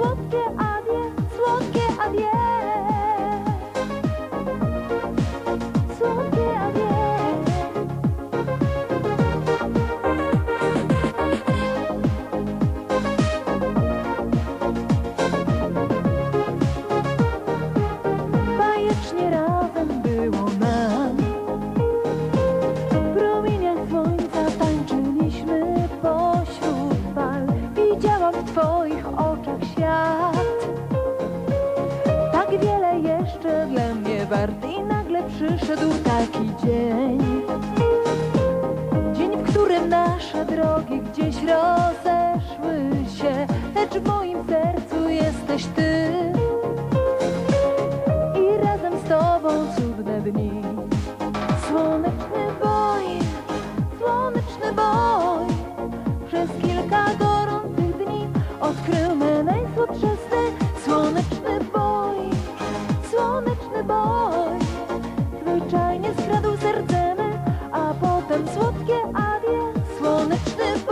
what did I? Edward i nagle przyszedł taki dzień. Dzień, w którym nasze drogi gdzieś rozeszły się Lecz w moim sercu jesteś ty. I razem z tobą cudne dni. the